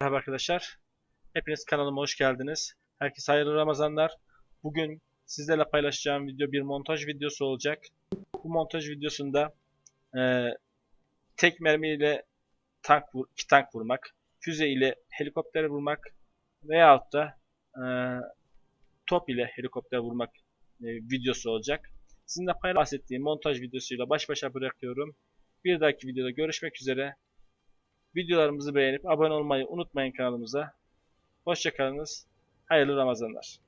Merhaba arkadaşlar. Hepiniz kanalıma hoş geldiniz. Herkese hayırlı Ramazanlar. Bugün sizlerle paylaşacağım video bir montaj videosu olacak. Bu montaj videosunda e, tek mermiyle tank vur, iki tank vurmak, füze ile helikopter vurmak veyahut da e, top ile helikopter vurmak e, videosu olacak. Sizinle paylaş bahsettiğim montaj videosuyla baş başa bırakıyorum. Bir dahaki videoda görüşmek üzere. Videolarımızı beğenip abone olmayı unutmayın kanalımıza. Hoşçakalınız. Hayırlı Ramazanlar.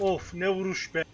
Of ne vuruş be.